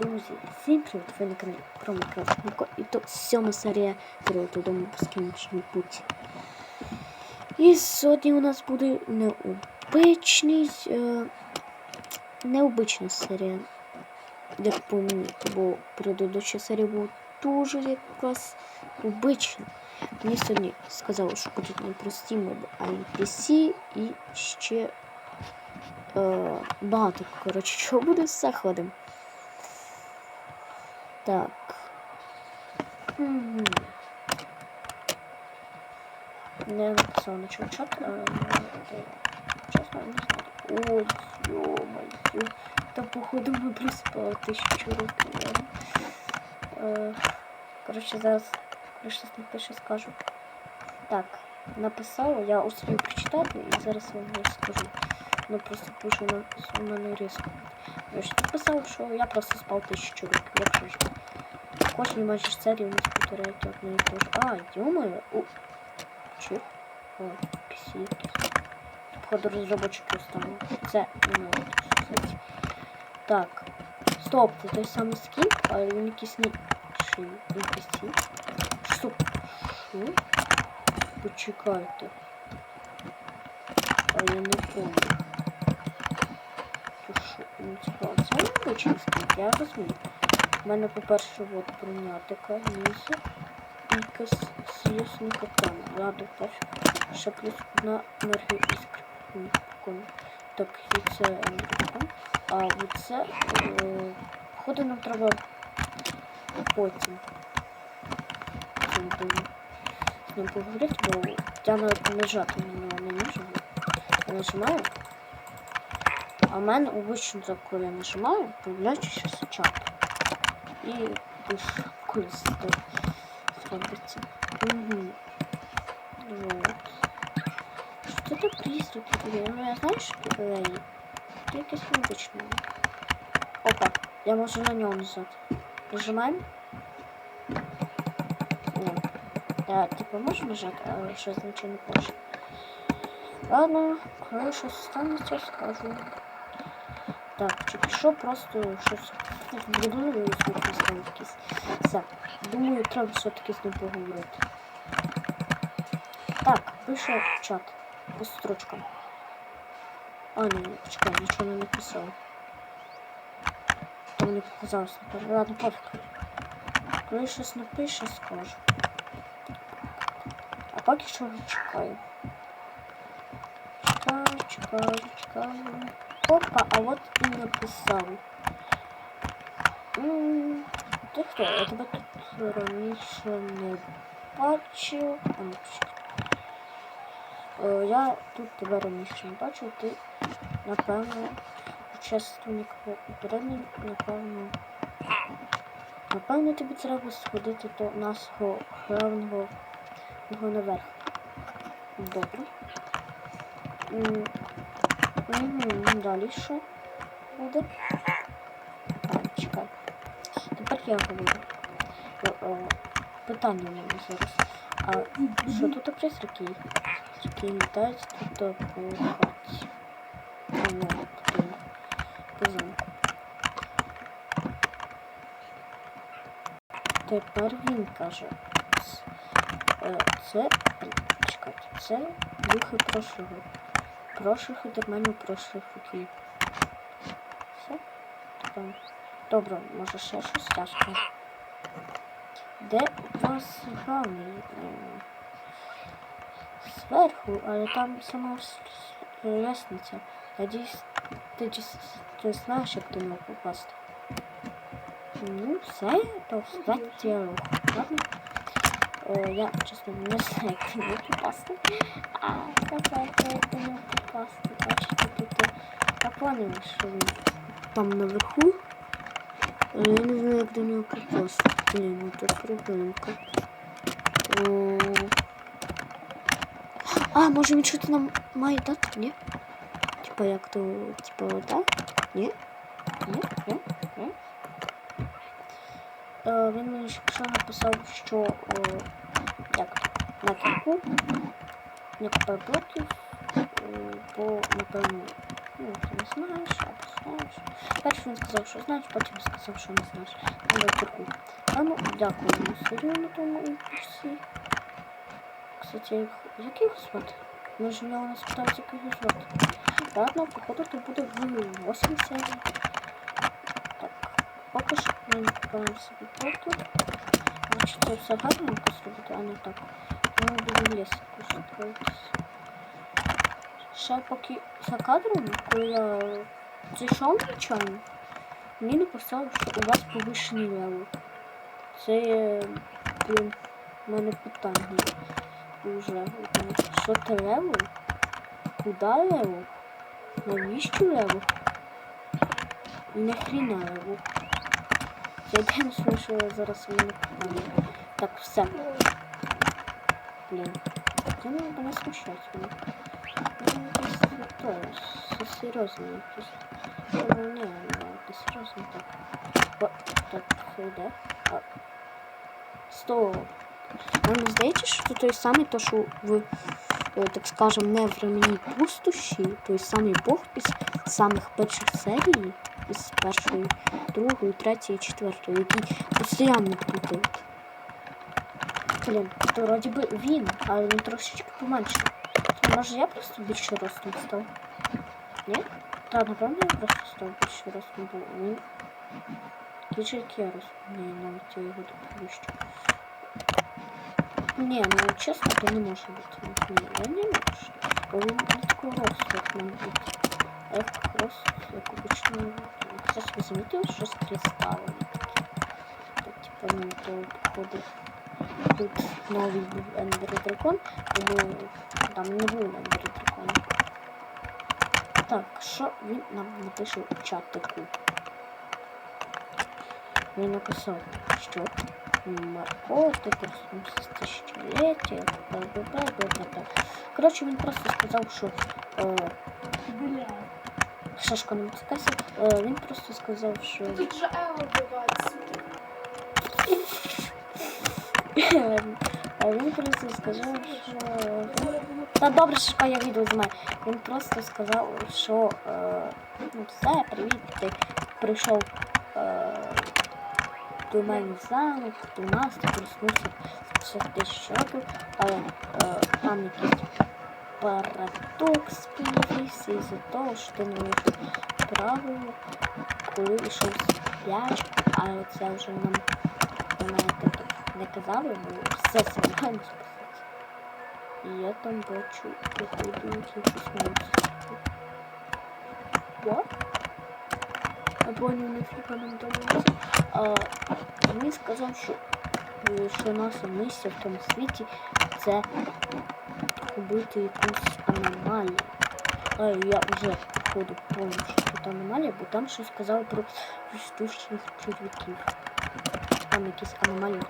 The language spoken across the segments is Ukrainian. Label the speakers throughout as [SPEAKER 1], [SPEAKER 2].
[SPEAKER 1] Друзі, всім привіт, ви на каналі про Майнкрафт і то сьома серія Дорога додому безкінечний путь. І сьогодні у нас буде необичний, е, необична серія, як по мені, бо предыдуща серія була дуже якась обична. Мені сьогодні сказали, що будуть не прості моби, а NPC і ще е, багато. Коротше, чого буде все ходимо. Так. Не в чат, е, не знаю. Ой, ё-моё. Та походу ми приспали тисячу років. ладно. Е, Коротше, зараз щось напише, скажу. Так, написала, я успів прочитати і зараз вам розкажу. Ну просто пишу на різко. Значить, написав, що я просто спав тисячу років, якщо ж. Кожній майже серії у нас повторяють одне і те ж. А, йомаю. У. Чіп. О, якийсь. Походу розробочики останні. Це не можу сказати. Так. Стоп, це той самий скін, але він якийсь не шиї. NPC. Стоп. Що? Почекайте. А я не помню. Ну цікаво, це необичний скін, я розумію. У мене, по-перше, от бронятика, ніса і касіясний катан. Ладно, перше. Ще плюс одна енергія іскри. Так, і це енергія. А оце, е, походу, нам треба потім. Ним будемо з ним поговорити, бо я нажати на нього не можу. Я нажимаю. А в мене обично так, коли нажимаю, появляється щось чат. І пишу куліс зробиться. Угу. Вот. Це призраки тобі? Ну я знаю, що тут леї. Це. Опа, я можу на нього нажати. Нажимаємо. Ні. Я типу можу нажати, але щось нічого не хоче. Ладно, коли щось станеться, скажу. Так, чи що просто щось якийсь. Все. Думаю, треба все-таки з ним поговорити. Так, пише чат. По строчкам. А, ні, почекай, нічого не написав. То мені показалось, напевно. Ладно, пофіг. Коли щось напише, скажу. А поки що чекаю. Чекаю, чекаю, чекаю. Опа, а от і написав. М, Ти хто? Я тебе тут раніше не бачив. Ну. Е, Я тут тебе раніше не бачив, ти, напевно, учасник попередній, напевно. Напевно, тобі треба сходити до нашого главного наверх. Добре. Угу, далі що буде? Чекай. Тепер я говорю. О, о, Питання у мене зараз. А що тут призраки? Призраки літають тут по хаті. А, по, по замку. Тепер він каже. е, Це, чекайте, це духи прошлого. Прошлих і термінів прошлих років. Все? Тепер. Добре, може ще щось тяжко. Де у главний? Е, Зверху, але там сама лестниця. Надіюсь, ти, ти знаєш, як до нього попасти. Ну, все, то все діалог. Ладно? Е, я, чесно, не знаю, як до нього попасти. А, сказати, як до нього попасти. Бачите, тут я поняла, що він там наверху. Але я не знаю, як до нього попасти. Блін, ну тут проблемка. О. А, може він щось нам має дати? Ні? Типа як то, типа, так? Ні? Ні? Він мені ще написав, що о, як на кільку не е, бо, напевно, ну, ти не знаєш, а знаєш. Перше він сказав, що знаєш, потім сказав, що не знаєш. Дай таку. А ну, дякую йому Сирію на тому імпульсі. Кстати, як, як звати? Ми ж в нього не спитали, як його звати. Ладно, походу то буде в 8 серій. Так, поки що ми не собі порту. Значить, це все гарно зробити, а не так. Тому будемо ліс якось відкриватися. Ще поки за кадром, коли я зайшов звичайно, мені написали, що у вас повищений левел. Це, блін, в мене питання уже. Що ти левел? Куда левел? Навіщо левел? І нахріна левел? Це єдине, що я зараз в мене. Так, все. Блін. Це не мене смущать мене. Ну, не серйозно якось. Ну, ні, ну, не серйозно так. О, так, йде. А. Стоп. Мені здається, що той самий, то, що в, е, так скажем, не в ремені пустощі, той самий Бог із самих перших серій, із першої, другої, третьої, четвертої, який постійно плутають. Блін, то вроді би він, але він трошечки поменше. А може я просто більше ростом став? Ні? Та, напевно, я просто став більше ростом, бо він... Який же як я рост? Ні, навіть я його тут вищу. Ні, ну чесно, то не може бути. Ні, я не можу. Бо він не такого росту, як має бути. А як рост, як обично. Кстати, Ви замітили, що з кристалами такі. Так, типа, ну, то походу тут новий був Ендер Дракон, тому там не був Ендер Дракон. Так, що він нам напише у чатику? Він написав, що Марко, ти проснувся з тисячоліття, бла-бла-бла-бла-бла. Коротше, він просто сказав, що е,
[SPEAKER 2] Бля.
[SPEAKER 1] Шашка не втикайся. Е, він просто сказав, що
[SPEAKER 2] Тут же Ео бувається.
[SPEAKER 1] А він просто сказав, що. Та добре, що я відео знімаю. Він просто сказав, що е, ну все, привіт, ти прийшов до мене в замок, до нас, ти проснувся з 50 тисяч років, але там якийсь парадокс появився із-за того, що ти не вийшов правильно, коли йшов спячку, але це вже нам знаєте, не казали, бо все списати. І я там бачу, походу, якісь монстри. What? Я понял, нафіга нам. А він сказав, що, що наша місія в тому світі це убити якусь аномалію. А я вже походу що тут аномалія, бо там щось сказали про штучних червяків. Там якісь аномалії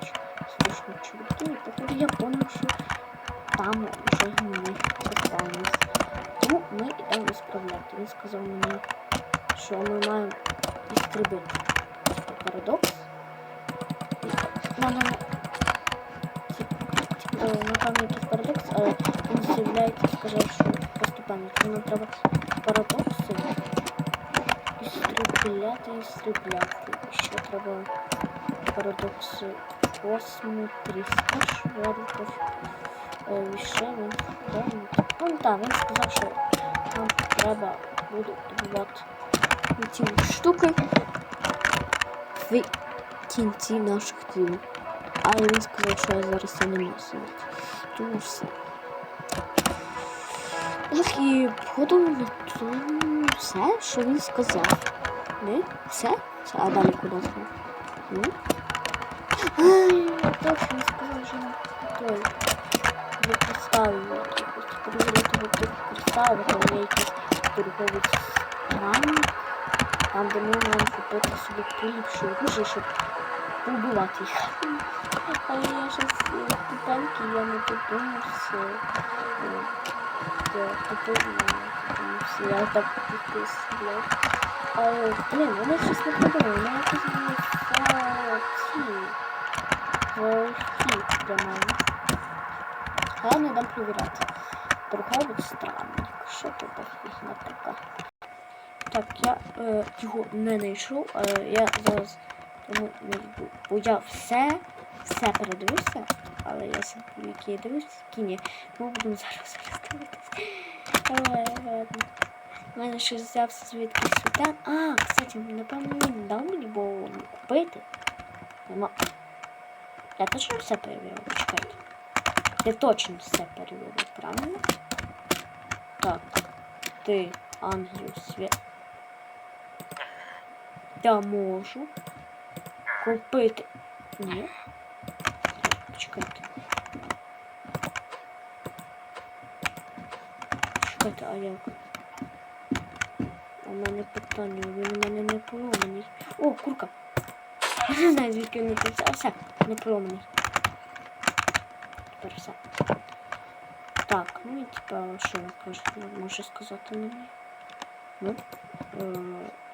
[SPEAKER 1] штучних червяків, і походу я понял, що там вже ми заспавнились. Тому ми йдемо справляти. Він сказав мені, що ми маємо парадокс. Ну, ну, ну. Типу, ну якийсь парадокс, але він з'являється, сказав, що поступаємо. Що нам треба парадокси істребляти, істребляти. І ще треба парадокси косму, тріска, шварков. Е, ще він там. Ну так, він сказав, що нам треба буде добувати ці штуки в кінці наших днів. Але він сказав, що я зараз це не можу сидіти. Тому все. Так, і походу на тому все, що він сказав. Не? Все? Все, а далі куди? Ну? Ай, я точно сказав, що нам той. Не якихось. Перевірити тут представив, там є якийсь торговий странник. Там, де маємо купити собі поліпші оружие, щоб побивати їх. Але я е, тупенький, я не додумався. Е, Я так підписую. Але, блін, вони щось не подумали. Вони якось були за ці. Для мене. А не дам перевіряти. Торговець странник. Що тут фігня така? Так, я е, його не знайшов, але я зараз тому не йду. Бо я все, все передивився, але я забув, які я дивився, які ні. Ми будемо зараз У мене щось взявся звідки сюди. А, кстати, напевно, він дав мені, бо купити. Нема. Я точно все перевірив, почекайте. Я точно все перевірив, правильно? Так. Ти, ангел світ. Я можу купити. Ні. Почекайте. Почекайте, а як? У мене питання, він у мене не поломаний. О, курка! Я не знаю, звідки не все. Так, ну і типа, що він каже, може сказати мені? Ну, е,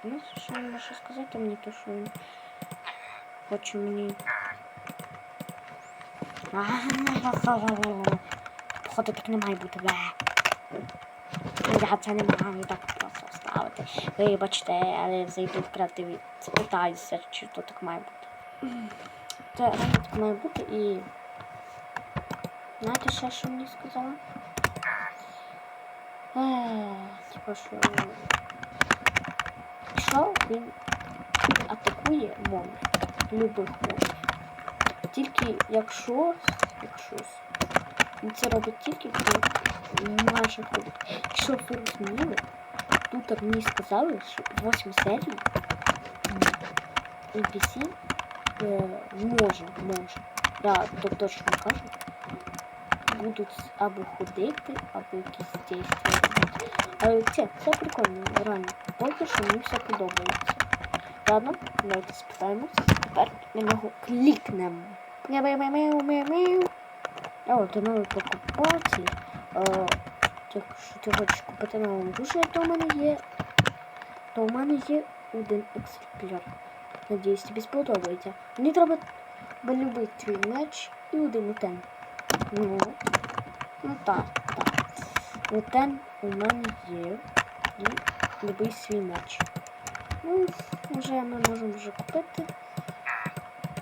[SPEAKER 1] ну, що він може сказати мені, то що він хоче мені. Походу так не має бути. Бе. Я це не маю так просто ставити. Вибачте, але зайду в креативі. Спитаюся, чи то так має бути. Це реально так має бути і. Знаєте ще, що мені сказала? Е, Типа, що. Що він атакує монстрів. Любих монстрів. Тільки якщо. Якщо. Він це робить тільки при наших ходах. Якщо ви розуміли, тут мені сказали, що 8 серії NPC може, може. Я то точно кажу. Будуть або ходити, або якісь дійства. Але це, це прикольно, реально. Поки що мені все подобається. Ладно, давайте спитаємось. Тепер ми його клікнемо. Мяу-мяу-мяу-мяу-мяу. О, ти новий покупатель. Е, Якщо ти хочеш купити то в мене є. То в мене є один екземпляр. Надіюсь, тобі сподобається. Мені треба любий твій меч і один утен. Ну, ну так, так. Утен у мене є. І любий свій меч. Ну, вже ми можемо вже купити.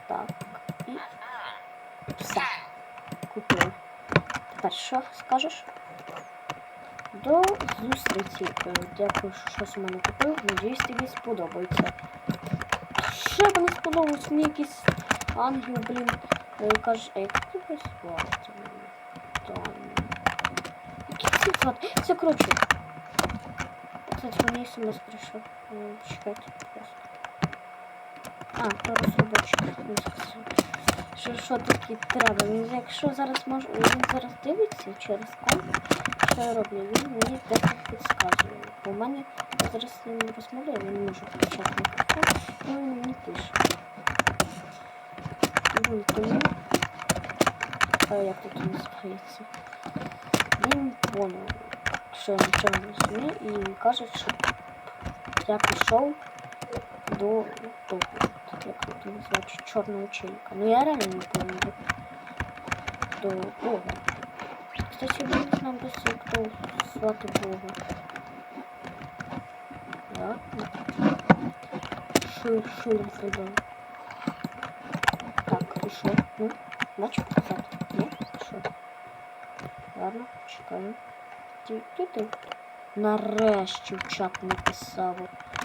[SPEAKER 1] Так. І все. Купив. Що скажеш? До зустрічі. Е, Дякую, що щось у мене купив. Надіюсь, тобі сподобається. Ще б не сподобалось мені якийсь ангел, блін. е, Каже, а як звати? Там. Який це звати? Все, коротше. Кстати, мені смс прийшов. Е, Чекайте, просто. А, то розробочка. Він сказав, Що, що таке треба? Він, якщо зараз може, він зараз дивиться через комп, що я роблю, він мені декілька підказує. Бо в мене зараз з ним розмовляю, він не може включати мікрофон, і він мені пише. Ну, тому, а як тут називається? Він понял, що я нічого не розумію, і він каже, що я пішов до того, як тут називається, чорного челіка. Ну я реально не пам'ятаю. До Бога. Кстати, я не знаю, досі, хто звати Бога. Да? Що, що я зробив? Так, і що? Ну, бачу казати? Ну, що? Ладно, чекаю. Ти, ти, ти. Нарешті в чат написав.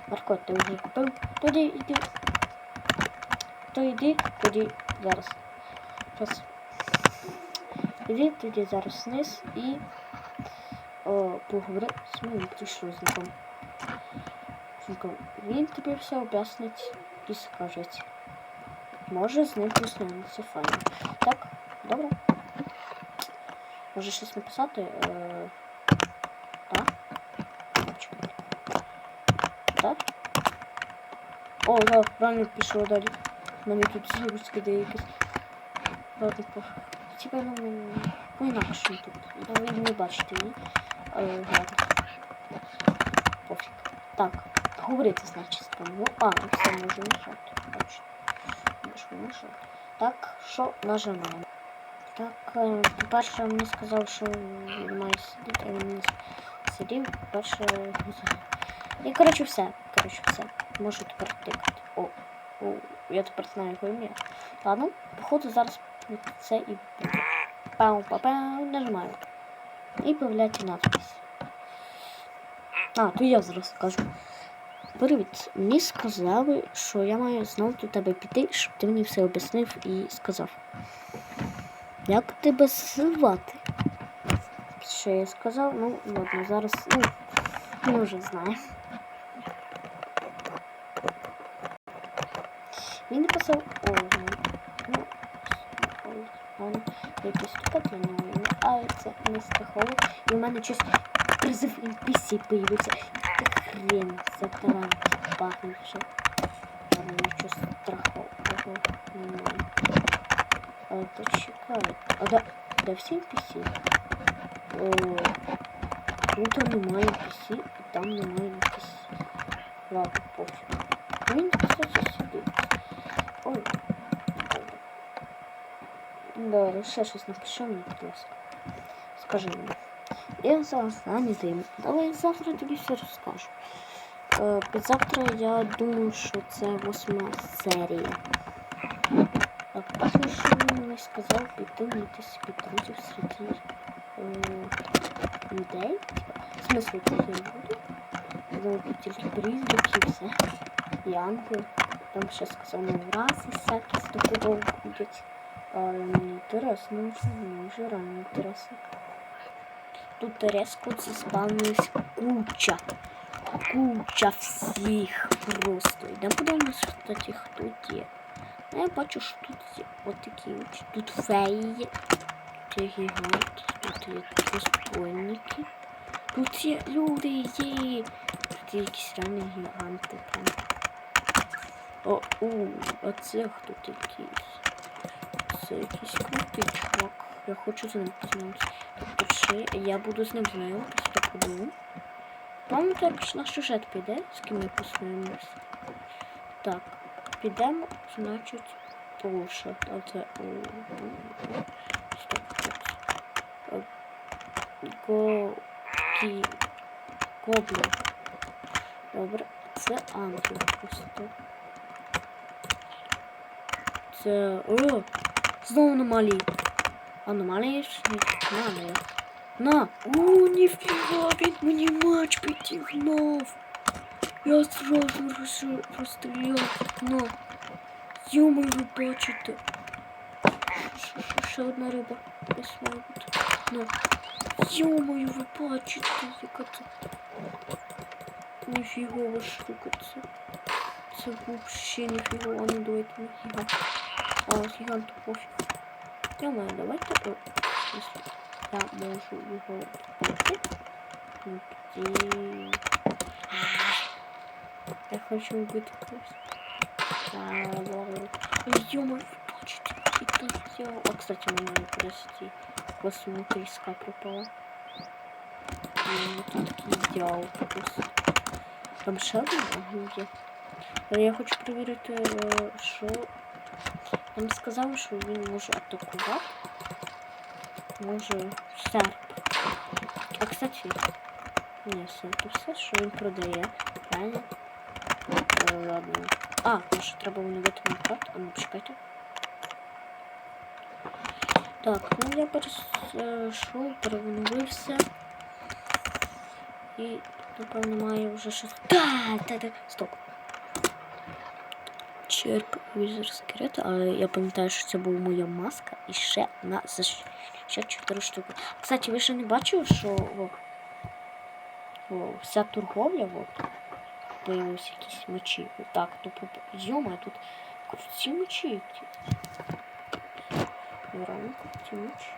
[SPEAKER 1] Марко, ти вже купив? Тоді йди. То йди, тоді зараз. Зараз. Іди тоді зараз вниз і о, поговори з моїм прийшлозником. Він тобі все об'яснить і скаже. Може з ним познайомитися файно. Так, добре. Може щось написати? Е, так? Так? О, да, правильно пішло далі. Мене тут загрузки деякі. Пофіг. Типа, ну, по-інакшому тут. Ну, ви не бачите її. Але ладно. Пофіг. Так, говорити, значить, з. Ну, а, все, можу нажати. Бачите. Можу нажати. Так, що нажимаємо? Так, е, по-перше, мені сказав, що має сидіти, а він не сидів. По-перше, І коротше все. Коротше все. Можу тепер тикати. О, о, я тепер знаю його ім'я. Ладно, походу зараз це і пау па пау нажимаю. І появляється надпись. А, то я зараз кажу. Привіт, мені сказали, що я маю знову до тебе піти, щоб ти мені все об'яснив і сказав. Як тебе звати? Що я сказав? Ну, ладно, зараз. Ну, ми вже знаємо. Він написав Олгу. Ну, Ольга. Якийсь тут я не умію. А це не страхово. І у мене щось призив NPC появився. Ти хрен забрав пахнувши. Ладно, нічого страхового немає. Але почекай. А да, де всі NPC? О, тут немає NPC, і там немає NPC. Ладно, пофіг. Він, кстати, сидить. Да, ще щось напиши мені, будь ласка. Скажи мені. Я зараз зайнятий. Давай завтра тобі все розкажу. Е, Підзавтра я думаю, що це восьма серія. А поки що він мені сказав піти знайти собі друзів серед е, людей. В смысле, це я буду. Знову тільки призраки і все. І ангел. Там ще сказав нові раси всякі з такого будуть. Але мені інтересно, мені вже реально інтересно. Тут резко заспавнилась куча. Куча всіх просто. Йдемо подивимось, кстати, хто є. Ну, я бачу, що тут є отакі от. Тут феї є. Тут є гігант, тут є розбойники. Тут є люди є. Тут є якісь реальні гіганти. О, у, а це хто такий? Це якийсь крутий чувак. Я хочу з ним познайомитися. Тобто я буду з ним знайомитися, так подумаю. Пам'ятаєте, як наш сюжет піде, з ким ми познайомимося? Так, підемо, значить, Полша. А це... Го... Кі... Гоблін. Добре, це ангел просто. Це... О! Знову аномалії. Аномалії ж не надо. На! О, ніфіга, він мені матч підігнав. Я зразу роз- розстріляв на. Йомою ви бачите. Ще одна риба. Десь має бути. На. Йомою ви бачите, яка це. Ніфігова штука це. Це взагалі ніфігова, не гігант. А, гіганту пофіг. Йомаю, давайте. О, в смысле, я можу його вбити. Ну, тоді... Я хочу вбити когось. А, ладно. Ё-моё, бачите, і тут я... А, кстати, мені прости. Восьмука іска пропала. І тут такий ідеал просто. Там ще один ангел є. Але я хочу перевірити, е, що... Там сказали, що він може атакувати. Може серп. А кстати, ні, серп все, що він продає. Правильно? Е, ладно. А, може треба оновити на карту. А ну почекайте. Так, ну я перейшов, переоновився. І, напевно, маю вже щось. Так, так, так, стоп. Черп візер скелета, але я пам'ятаю, що це була моя маска і ще на за ще 4 штуки. Кстати, ви ще не бачили, що о, о, вся торговля, от, появились якісь мечі. Так, то йома, тут круті мечі Реально круті мечі.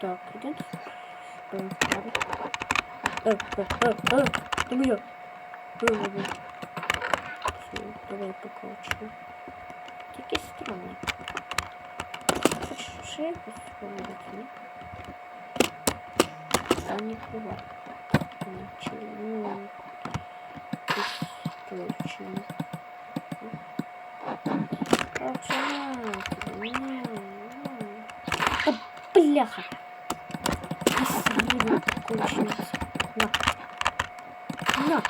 [SPEAKER 1] Так, ідемо. Е, ладно. Е, е, е, е, ти моя. Е, е, е. Все, давай покачу. Такий странний. Хочеш ще якось спробувати, ні? А не крива. Нічого. Точно. А чому? О, бляха! Спасибо, кончилось. На. На.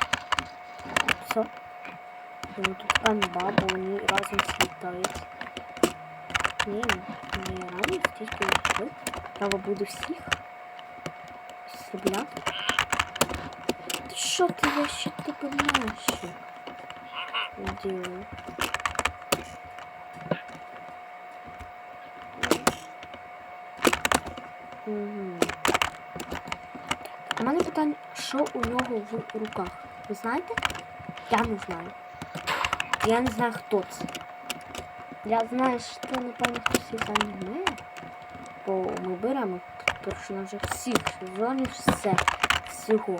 [SPEAKER 1] Канба, бо вони разом слітають. Ні, не разом, стільки їх. Треба буде всіх. Стрібляти. Ти що ти я ще наші? Ділаю. Угу. У мене питання, що у нього в руках? Ви знаєте? Я не знаю. Я не знаю, хто це. Я знаю, що напевно хтось із аніме. Бо ми беремо персонажів всіх сезонів, все. Всього.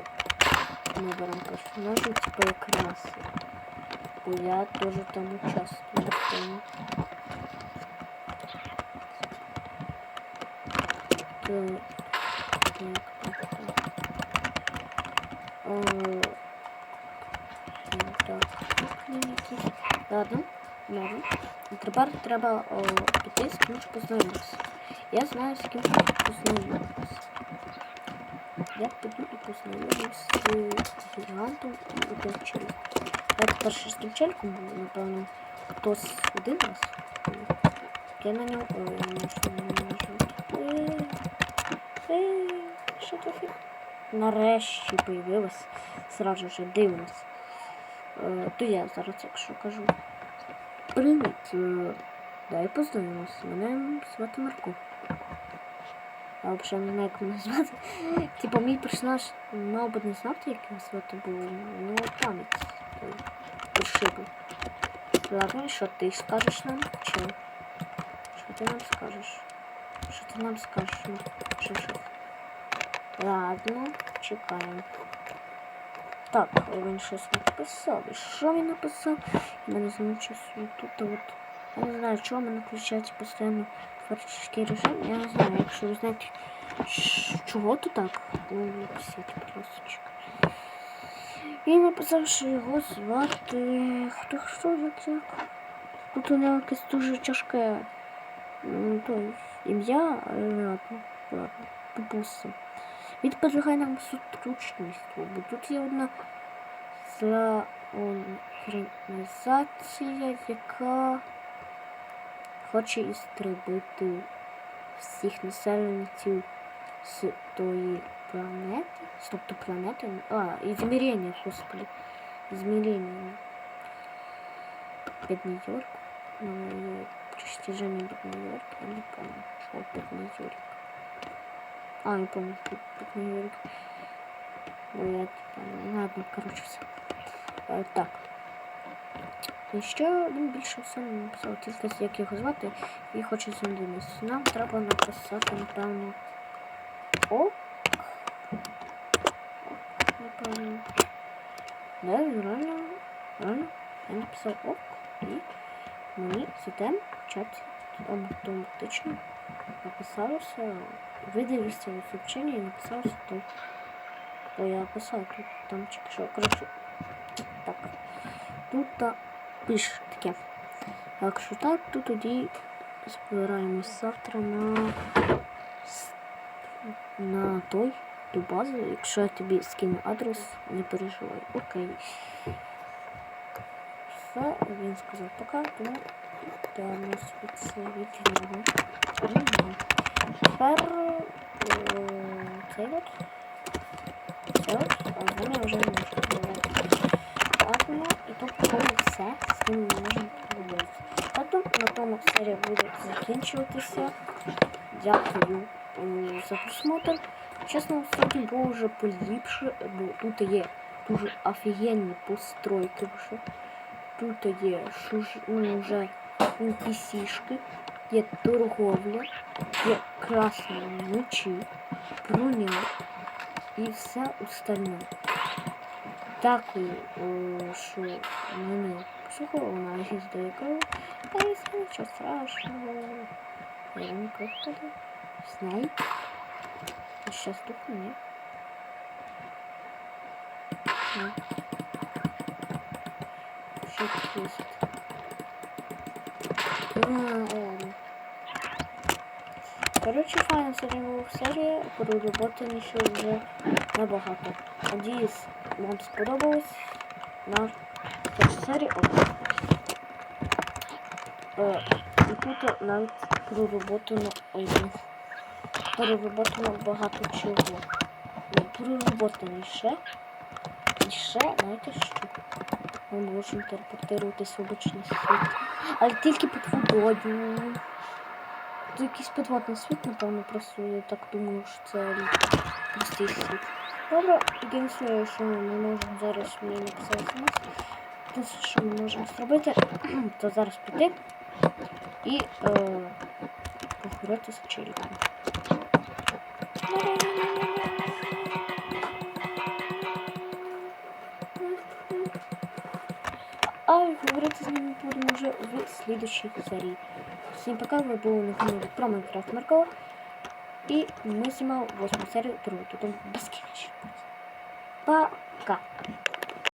[SPEAKER 1] Ми беремо персонажів, типу якраз. Бо я теж там участвую. тому. Так, так, так. Е, якісь. Ладно, ладно. Тепер треба піти з кимось познайомитися. Я знаю, з ким познайомитися. Я піду і познайомлюсь з гігантом і дівчинкою. Я тепер ще з дівчинкою буду, напевно, хтось один раз. Я на нього. Ой, я не можу. Ей, ей, що таке? Нарешті появилась. Сразу же дивимось. Е, то я зараз, якщо кажу. Привіт. е, Дай познайомимось. Мене звати Марко. Я взагалі не знаю, як мене звати. Типа мій персонаж мав би не знати, як його звати, бо ну пам'ять той. Ладно, що ти скажеш нам? Чи? Що ти нам скажеш? Що ти нам скажеш? Чи що? Ладно, чекаємо. Так, він щось написав. І що він написав? Я мене замучився тут от. Я не знаю, чого мене включається постійно творчий режим. Я не знаю, якщо ви знаєте, чого то так, напишіть, будь. Він написав, що його звати. Хто хто як? Тут у нього якесь дуже тяжке м, то есть, ім'я, але ладно, ладно, допустим. Він предлагає нам сотрудничество, бо тут є одна зла організація, яка хоче істребити всіх населенців з тої планети. Тобто планети. А, ізмірення, господи. Ізмірення. Під Нью-Йорк. Ну, Притяжение під Нью-Йорк. Я не помню, що під Нью-Йорк. А, не помню, Нью-Йорк. Бо я типа, ну ладно, короче, все. Е, так. І ще він більше все не написав, тільки як його звати і хоче з ним дивитися. Нам треба написати, напевно. Ок. Ок, Напевно. Да, реально, реально. Я написав ок і мені затем в чаті автоматично написалося, видивився в сообщення і написалося той. Бо я писав тут, там чи що. Коротше, так. Тут та пише таке. Якщо так, то тоді збираємось завтра на, на той, ту базу. Якщо я тобі скину адрес, не переживай. Окей. Все, він сказав пока, тому я від відвідую. Тепер цей от. Це от, а з ними вже не можу. Ладно, і то по тому все, ким ми можемо поговорити. Тобто на тому серія буде закінчуватися. Дякую за просмотр. Чесно, сьогодні було вже поліпше, бо тут є дуже офігенні постройки вже. Тут є шуж, NPC-шки, є торговля, є красні мечі, броня і все остальне. Дякую, е, що мене послухали, вона їздить крову, та і все нічого страшного. Я не просто Снайп. Сейчас тухну? Ні. Що тут есть? А, ладно. Короче, файна була серія, проработані ще вже набагато. Надіюсь, вам сподобалось. На. О. Е, і тут навіть пророботано ой, блін, перероботано багато чого. Не, пророботано ще. І ще, знаєте що? Ми можемо телепортуватися в світ. Але тільки під водою. Тут якийсь підводний світ, напевно, просто я так думаю, що це простий світ. Добре, єдине, що ми можемо зараз мені написати смс. Те, що ми можемо зробити, то зараз піти і е, поговорити з челіком. А говорити з ними будемо вже в слідущій серії. Всім пока, вы были на канале про Майнкрафт Маркова. І ми знімали восьму серію другу, тут безкінечно. Па!